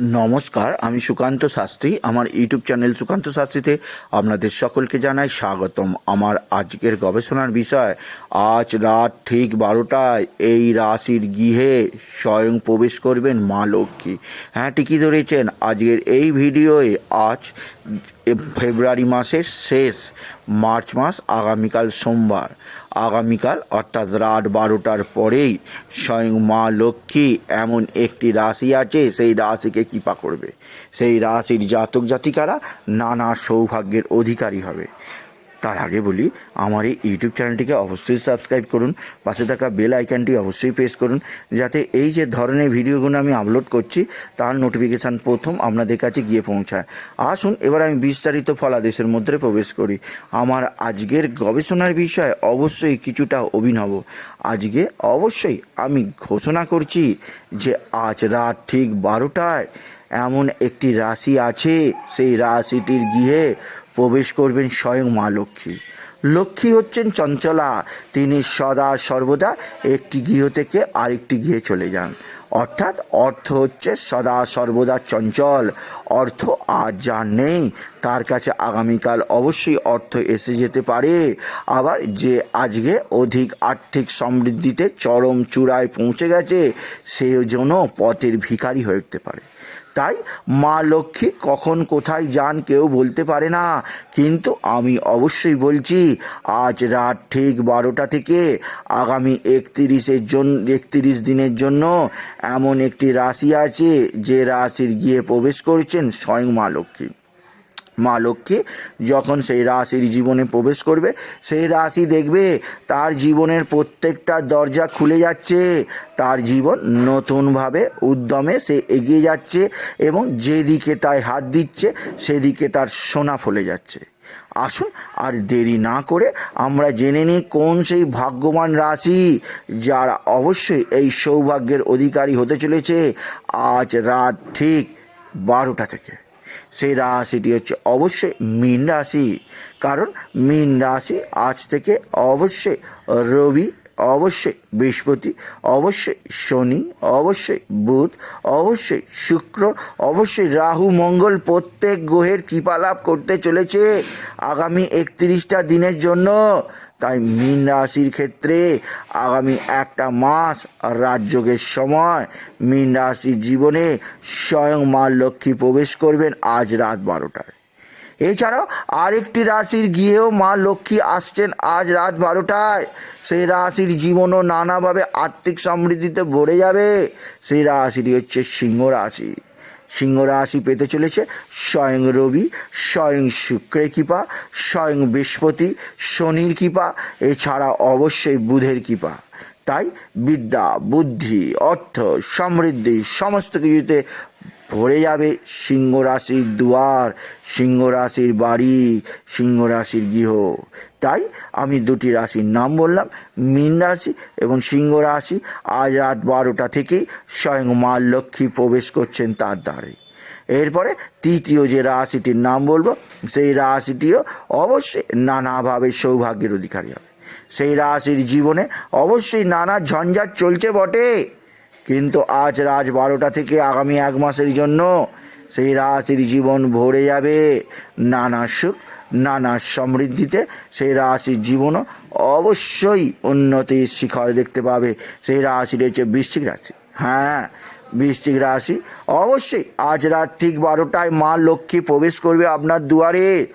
নমস্কার, আমি সুকান্ত শাস্ত্রী। আমার ইউটিউব চ্যানেল সুকান্ত শাস্ত্রীতে আপনাদের সকলকে জানাই স্বাগতম। আমার আজকের গবেষণার বিষয়, আজ রাত ঠিক বারোটায় এই রাশির গৃহে স্বয়ং প্রবেশ করবেন মা লক্ষ্মী। হ্যাঁ ঠিকই ধরেছেন, আজকের এই ভিডিওয়ে আজ ফেব্রুয়ারি মাসের শেষ, মার্চ মাস, আগামীকাল সোমবার। আগামীকাল, অর্থাৎ রাত বারোটার পরেই স্বয়ং মা লক্ষ্মী এমন একটি রাশি আছে, সেই রাশিকে কৃপা করবে। সেই রাশির জাতক জাতিকারা নানা সৌভাগ্যের অধিকারী হবে। তার আগে বলি, আমার এই ইউটিউব চ্যানেলটিকে অবশ্যই সাবস্ক্রাইব করুন, পাশে থাকা বেল আইকনটি অবশ্যই প্রেস করুন, যাতে এই যে ধরনের ভিডিওগুলো আমি আপলোড করছি, তার নোটিফিকেশান প্রথম আপনাদের কাছে গিয়ে পৌঁছায়। আসুন, এবার আমি বিস্তারিত ফলাদেশের মধ্যে প্রবেশ করি। আমার আজকের গবেষণার বিষয় অবশ্যই কিছুটা অভিনব। আজকে অবশ্যই আমি ঘোষণা করছি যে আজ রাত ঠিক বারোটায় এমন একটি রাশি আছে, সেই রাশিটির গৃহে প্রবেশ করবেন স্বয়ং মা লক্ষ্মী। লক্ষ্মী হচ্ছেন চঞ্চলা। তিনি সদা সর্বদা একটি গৃহ থেকে আরেকটি গৃহে চলে যান। অর্থাৎ অর্থ হচ্ছে সদা সর্বদা চঞ্চল। অর্থ আর যা নেই, তার কাছে আগামীকাল অবশ্যই অর্থ এসে যেতে পারে। আবার যে আজকে অধিক আর্থিক সমৃদ্ধিতে চরম চূড়ায় পৌঁছে গেছে সে জন্য পথের ভিখারি হয়ে উঠতে পারে। তাই মা লক্ষ্মী কখন কোথায় যান কেউ বলতে পারে না। কিন্তু আমি অবশ্যই বলছি, আজ রাত ঠিক বারোটা থেকে আগামী একত্রিশের জন্য একত্রিশ দিনের জন্য এমন একটি রাশি আছে যে রাশির গিয়ে প্রবেশ করেছেন স্বয়ং মা লক্ষ্মী। মা লক্ষ্মী, যখন সেই রাশির জীবনে প্রবেশ করবে, সেই রাশি দেখবে তার জীবনের প্রত্যেকটা দরজা খুলে যাচ্ছে, তার জীবন নতুনভাবে উদ্যমে সে এগিয়ে যাচ্ছে এবং যেদিকে তাই হাত দিচ্ছে, সেদিকে তার সোনা ফলে যাচ্ছে। আসুন আর দেরি না করে আমরা জেনে নিই কোন সেই ভাগ্যবান রাশি যারা অবশ্যই এই সৌভাগ্যের অধিকারী হতে চলেছে আজ রাত ঠিক বারোটা থেকে। সেই রাশিটি হচ্ছে অবশ্যই মীন রাশি। কারণ মীন রাশি আজ থেকে অবশ্যই রবি অবশ্যই বৃহস্পতি, অবশ্যই শনি, অবশ্যই বুধ, অবশ্যই শুক্র, অবশ্যই রাহু, মঙ্গল প্রত্যেক গ্রহের কৃপা লাভ করতে চলেছে আগামী একত্রিশটা দিনের জন্য। তাই মীন রাশির ক্ষেত্রে আগামী একটা মাস রাজযোগের সময় মীন রাশির জীবনে স্বয়ং মা লক্ষ্মী প্রবেশ করবেন আজ রাত বারোটায়। এছাড়াও আরেকটি রাশির গিয়েও মা লক্ষ্মী আসছেন আজ রাত বারোটায়। সেই রাশির জীবনও নানাভাবে আর্থিক সমৃদ্ধিতে ভরে যাবে। সেই রাশিটি হচ্ছে সিংহ রাশি। সিংহ রাশি পেতে চলেছে স্বয়ং রবি, স্বয়ং শুক্রের কৃপা, স্বয়ং বৃহস্পতি, শনির কৃপা, এছাড়া অবশ্যই বুধের কৃপা। তাই বিদ্যা, বুদ্ধি, অর্থ, সমৃদ্ধি, সমস্ত কিছুতে ভরে যাবে সিংহ রাশির দুয়ার, সিংহ রাশির বাড়ি, সিংহ রাশির গৃহ। তাই আমি দুটি রাশির নাম বললাম, মীন রাশি এবং সিংহ রাশি। আজ রাত বারোটা থেকেই স্বয়ং মা লক্ষ্মী প্রবেশ করছেন তার দ্বারে। এরপরে তৃতীয় যে রাশিটির নাম বলব, সেই রাশিটিও অবশ্যই নানাভাবে সৌভাগ্যের অধিকারী হবে। সেই রাশির জীবনে অবশ্যই নানা ঝঞ্ঝাট চলছে বটে। কিন্তু আজ রাত বারোটা থেকে আগামী এক মাসের জন্য সেই রাশির জীবন ভরে যাবে। নানা সুখ, নানা সমৃদ্ধিতে সেই রাশির জীবনও অবশ্যই উন্নতির শিখর দেখতে পাবে। সেই রাশির হচ্ছে বৃশ্চিক রাশি। হ্যাঁ বৃশ্চিক রাশি অবশ্যই আজ রাত ঠিক বারোটায় মা লক্ষ্মী প্রবেশ করবে আপনার দুয়ারে।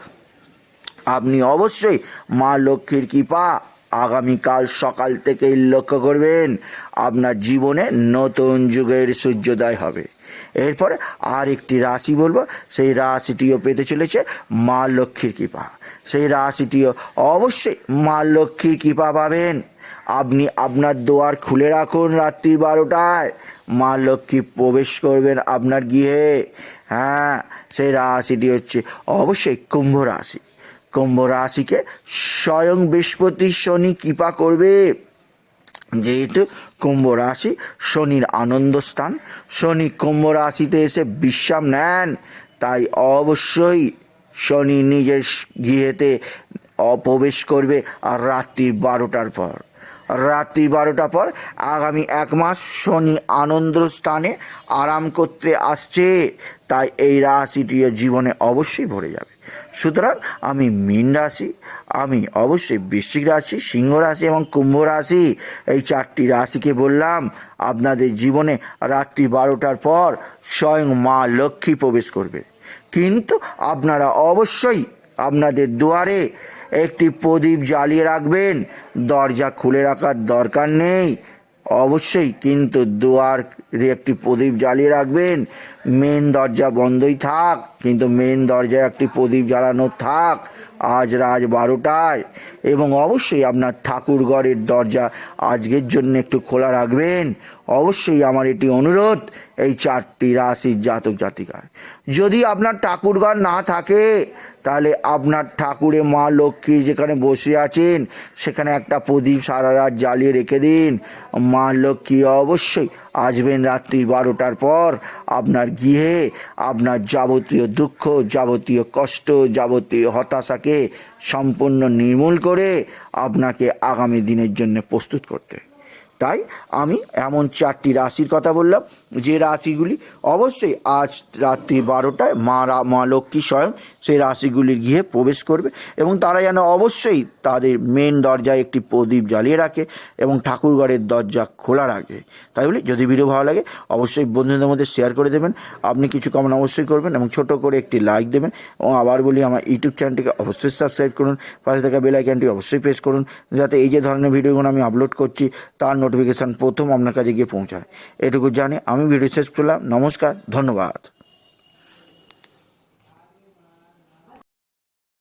আপনি অবশ্যই মা লক্ষ্মীর কৃপা আগামীকাল সকাল থেকেই লক্ষ্য করবেন, আপনার জীবনে নতুন যুগের সূর্যোদয় হবে। এরপরে আর একটি রাশি বলব, সেই রাশিটিও পেতে চলেছে মা লক্ষ্মীর কৃপা। সেই রাশিটিও অবশ্যই মা লক্ষ্মীর কৃপা পাবেন। আপনি আপনার দোয়ার খুলে রাখুন রাত্রি বারোটায়। মা লক্ষ্মী প্রবেশ করবেন আপনার গৃহে। হ্যাঁ সেই রাশিটি হচ্ছে অবশ্যই কুম্ভ রাশি। কুম্ভ রাশিকে স্বয়ং বৃহস্পতি শনি কৃপা করবে। যেহেতু কুম্ভ রাশি শনির আনন্দ স্থান, শনি কুম্ভ রাশিতে এসে বিশ্রাম নেন, তাই অবশ্যই শনি নিজের গৃহেতে অপ্রবেশ করবে আর রাত্রি বারোটার পর। রাত্রি বারোটা পর আগামী এক মাস শনি আনন্দ স্থানে আরাম করতে আসছে, তাই এই রাশিটিও জীবনে অবশ্যই ভরে যাবে। সুতরাং আমি মীন রাশি, আমি অবশ্যই বৃশ্চিক রাশি, সিংহ রাশি এবং কুম্ভ রাশি। এই চারটি রাশিকে বললাম, আপনাদের জীবনে রাত্রি বারোটার পর স্বয়ং মা লক্ষ্মী প্রবেশ করবে। কিন্তু আপনারা অবশ্যই আপনাদের দুয়ারে একটি প্রদীপ জ্বালিয়ে রাখবেন। দরজা খুলে রাখার দরকার নেই। অবশ্যই কিন্তু দুয়ার একটি প্রদীপ জ্বালিয়ে রাখবেন। মেন দরজা বন্ধই থাক, কিন্তু মেন দরজায় একটি প্রদীপ জ্বালানো থাক আজ রাত বারোটায়। এবং অবশ্যই আপনার ঠাকুর ঘরের দরজা আজকের জন্য একটু খোলা রাখবেন। অবশ্যই আমার এটি অনুরোধ, এই চারটি রাশির জাতক জাতিকায়। যদি আপনার ঠাকুর ঘর না থাকে, তাহলে আপনার ঠাকুরে মা লক্ষ্মী যেখানে বসে আছেন, সেখানে একটা প্রদীপ সারা রাত জ্বালিয়ে রেখে দিন। মা লক্ষ্মী অবশ্যই আসবেন রাত্রি বারোটার পর আপনার গৃহে আপনার যাবতীয় দুঃখ, যাবতীয় কষ্ট, যাবতীয় হতাশাকে সম্পূর্ণ নির্মূল করে আপনাকে আগামী দিনের জন্য প্রস্তুত করতে। তাই আমি এমন চারটি রাশির কথা বললাম। যে রাশিগুলি অবশ্যই আজ রাত্রি বারোটায় মা রা- মা লক্ষ্মী স্বয়ং সেই রাশিগুলির গৃহে প্রবেশ করবে এবং তারা যেন অবশ্যই তাদের মেন দরজায় একটি প্রদীপ জ্বালিয়ে রাখে এবং ঠাকুরঘরের দরজা খোলা রাখে। তাই বলি, যদি ভিডিও ভালো লাগে, অবশ্যই বন্ধুদের মধ্যে শেয়ার করে দেবেন। আপনি কিছু কমেন্ট অবশ্যই করবেন এবং ছোট করে একটি লাইক দেবেন এবং আবার বলি, আমার ইউটিউব চ্যানেলটিকে অবশ্যই সাবস্ক্রাইব করুন। পাশে থাকা বেল অবশ্যই প্রেস করুন, যাতে এই যে ধরনের ভিডিওগুলো আমি আপলোড করছি, তার নোটিফিকেশান প্রথম আপনার কাছে গিয়ে পৌঁছায়। এটুকু জানি আমি ভিডিও শেষ করলাম। নমস্কার, ধন্যবাদ।